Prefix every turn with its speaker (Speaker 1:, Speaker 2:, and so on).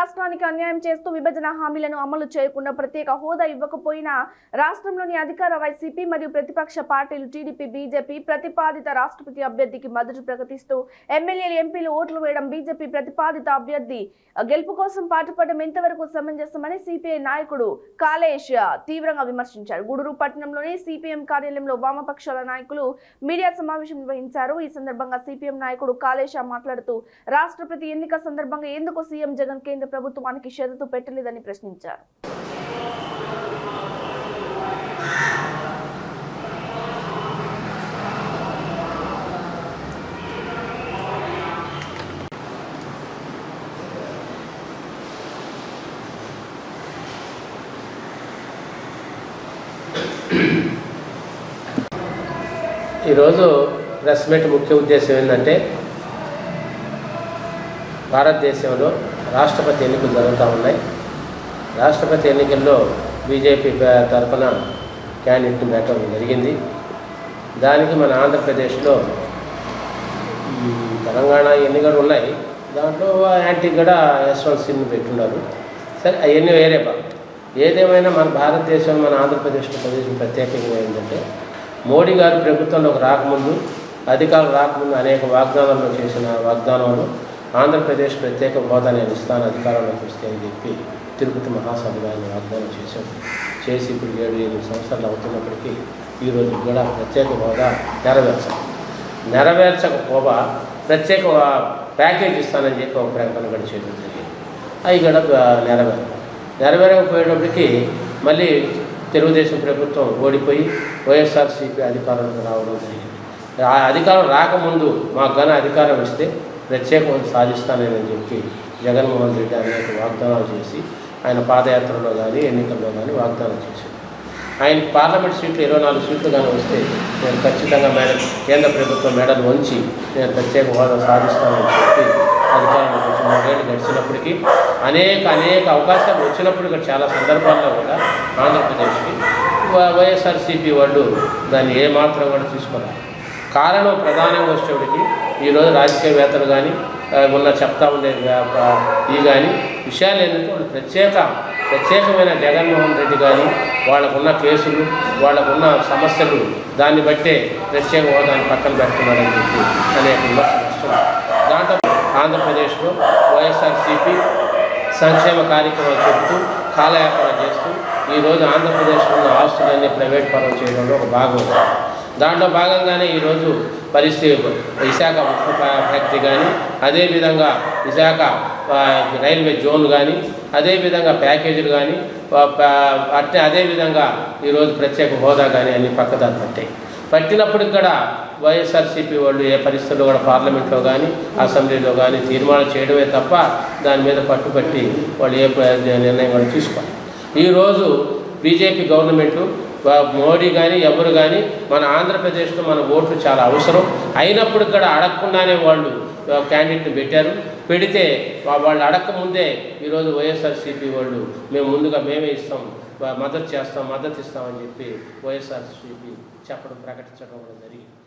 Speaker 1: రాష్ట్రానికి అన్యాయం చేస్తూ విభజన హామీలను అమలు చేయకుండా ప్రత్యేక హోదా ఇవ్వకపోయినా రాష్ట్రంలోని అధికార వైసీపీ మరియు ప్రతిపక్ష పార్టీలు టీడీపీ బీజేపీ ప్రతిపాదిత రాష్ట్రపతి అభ్యర్థికి మద్దతు ప్రకటిస్తూ ఎమ్మెల్యేలు ఎంపీలు ఓట్లు వేయడం బీజేపీ ప్రతిపాదిత అభ్యర్థి. గెలుపు కోసం పాటుపడడం ఎంతవరకు సమంజసమని సిపిఐ నాయకుడు కాళేష్ తీవ్రంగా విమర్శించారు. గూడూరు పట్టణంలోని సిపిఎం కార్యాలయంలో వామపక్షాల నాయకులు మీడియా సమావేశం నిర్వహించారు. ఈ సందర్భంగా సిపిఎం నాయకుడు కాలేష మాట్లాడుతూ రాష్ట్రపతి ఎన్నిక సందర్భంగా ఎందుకు సీఎం జగన్ కేంద్ర ప్రభుత్వానికి షరతు పెట్టలేదని ప్రశ్నించారు.
Speaker 2: ఈరోజు ప్రెస్ మీట్ ముఖ్య ఉద్దేశం ఏంటంటే భారతదేశంలో రాష్ట్రపతి ఎన్నికలు జరుగుతూ ఉన్నాయి. రాష్ట్రపతి ఎన్నికల్లో బీజేపీ తరఫున క్యాండిడేట్ పెట్టడం జరిగింది. దానికి మన ఆంధ్రప్రదేశ్లో తెలంగాణ తెలంగాణ ఎన్నికలు ఉన్నాయి? దాంట్లో యాంటీ కూడా యశ్వంత్ సింగ్ పెట్టున్నారు. సరే అవన్నీ వేరే బా ఏదేమైనా మన భారతదేశం మన ఆంధ్రప్రదేశ్లో ప్రదేశం ప్రత్యేకంగా ఏంటంటే మోడీ గారు ప్రభుత్వంలోకి రాకముందు అధికారులు రాకముందు అనేక వాగ్దానాలను చేసిన వాగ్దానాలు ఆంధ్రప్రదేశ్ ప్రత్యేక హోదా నేను ఇస్తాను అధికారంలోకి వస్తే అని చెప్పి తిరుపతి మహాసభలో వాగ్దానం చేశాడు చేసి ఇప్పుడు ఏడు ఎనిమిది సంవత్సరాలు అవుతున్నప్పటికీ ఈరోజు కూడా ప్రత్యేక హోదా నెరవేర్చాలి నెరవేర్చకపోగా ప్రత్యేక ప్యాకేజ్ ఇస్తానని చెప్పి ఒక ప్రకటన కూడా చేయడం జరిగింది. అవి కూడా నెరవేరు నెరవేరకపోయేటప్పటికీ మళ్ళీ తెలుగుదేశం ప్రభుత్వం ఓడిపోయి వైఎస్ఆర్సీపీ అధికారంలోకి రావడం జరిగింది. ఆ అధికారం రాకముందు మాకు ఘన అధికారం ఇస్తే ప్రత్యేకం సాధిస్తానని చెప్పి జగన్మోహన్ రెడ్డి అనేక వాగ్దానాలు చేసి ఆయన పాదయాత్రలో కానీ ఎన్నికల్లో కానీ వాగ్దానం చేశారు. ఆయన పార్లమెంట్ సీట్లు ఇరవై నాలుగు సీట్లు కానీ వస్తే నేను ఖచ్చితంగా మేడం కేంద్ర ప్రభుత్వం మేడలు వంచి నేను ప్రత్యేక హోదా సాధిస్తానని చెప్పి అధికారంలో వచ్చి మూడేళ్ళు గడిచినప్పటికీ అనేక అనేక అవకాశాలు వచ్చినప్పుడు చాలా సందర్భాల్లో కూడా ఆంధ్రప్రదేశ్కి వైఎస్ఆర్సీపీ వాళ్ళు దాన్ని ఏమాత్రం కూడా తీసుకోవాలి కారణం ప్రధానంగా వచ్చేవాడికి ఈరోజు రాజకీయవేత్తలు కానీ ఆ, ఉన్న చెప్తా ఉండేది ఈ కానీ విషయాలు ఏంటంటే వాళ్ళు ప్రత్యేక ప్రత్యేకమైన జగన్మోహన్ రెడ్డి కానీ వాళ్ళకున్న కేసులు వాళ్ళకున్న సమస్యలు దాన్ని బట్టే ప్రత్యేక హోదాన్ని పక్కన పెడుతున్నారని చెప్పి అనేక విమర్శలు వస్తున్నాయి. దాంట్లో ఆంధ్రప్రదేశ్లో వైఎస్ఆర్సీపీ సంక్షేమ కార్యక్రమాలు చెబుతూ కాలయాపన చేస్తూ ఈరోజు ఆంధ్రప్రదేశ్లో ఉన్న ఆస్తులన్నీ ప్రైవేట్ పరం చేయడంలో ఒక భాగం. దాంట్లో భాగంగానే ఈరోజు పరిస్థితి విశాఖ ఉక్కు ఫ్యాక్టరీ కానీ అదేవిధంగా విశాఖ రైల్వే జోన్ కానీ అదేవిధంగా ప్యాకేజీలు కానీ ఆ, అట్టే అదేవిధంగా ఈరోజు ప్రత్యేక హోదా కానీ అన్ని పక్కదారి పట్టాయి. పట్టినప్పటికి కూడా వైఎస్ఆర్సీపీ వాళ్ళు ఏ పరిస్థితుల్లో కూడా పార్లమెంట్లో కానీ అసెంబ్లీలో కానీ తీర్మానం చేయడమే తప్ప దాని మీద పట్టుపట్టి వాళ్ళు ఏ నిర్ణయం కూడా తీసుకోవాలి. ఈరోజు బీజేపీ గవర్నమెంటు మోడీ కానీ ఎవరు కానీ మన ఆంధ్రప్రదేశ్లో మన ఓట్లు చాలా అవసరం. అయినప్పుడు ఇక్కడ అడగకుండానే వాళ్ళు క్యాండిడేట్ని పెట్టారు. పెడితే వాళ్ళు అడగకముందే ఈరోజు వైఎస్ఆర్సీపీ వాళ్ళు మేము ముందుగా మేమే ఇస్తాం మద్దతు చేస్తాం మద్దతు ఇస్తామని చెప్పి వైఎస్ఆర్సీపీ చెప్పడం ప్రకటించడం కూడా జరిగింది.